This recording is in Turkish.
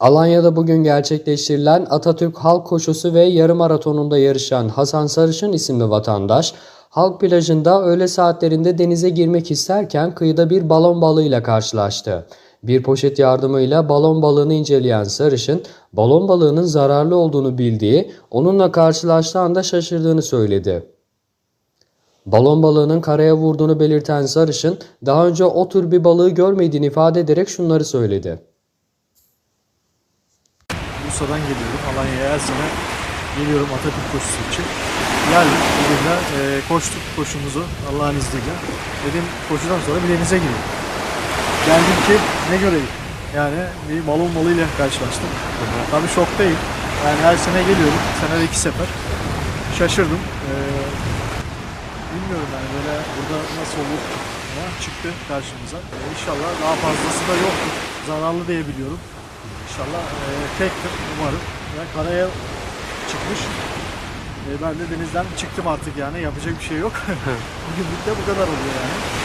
Alanya'da bugün gerçekleştirilen Atatürk Halk Koşusu ve yarım maratonunda yarışan Hasan Sarışın isimli vatandaş, halk plajında öğle saatlerinde denize girmek isterken kıyıda bir balon balığıyla karşılaştı. Bir poşet yardımıyla balon balığını inceleyen Sarışın, balon balığının zararlı olduğunu bildiği, onunla karşılaştığı anda şaşırdığını söyledi. Balon balığının karaya vurduğunu belirten Sarışın, daha önce o tür bir balığı görmediğini ifade ederek şunları söyledi. Bursa'dan geliyorum. Alanya'ya her sene geliyorum Atatürk koşusu için. Geldik bugün de e, koştuk koşumuzu Allah'ın izniyle. Dedim koşudan sonra bir denize gireyim. Geldim ki ne göreyim? Yani bir balon balığıyla karşılaştım. Tabii şoktayım. Yani her sene geliyorum. Senede iki sefer. Şaşırdım. E, bilmiyorum yani böyle burada nasıl olur ama çıktı karşımıza. E, inşallah daha fazlası da yoktur. Zararlı diye biliyorum. İnşallah e, tektir umarım. Ve karaya çıkmış. E, ben de denizden çıktım artık yani yapacak bir şey yok. Bugünlük de bu kadar oluyor yani.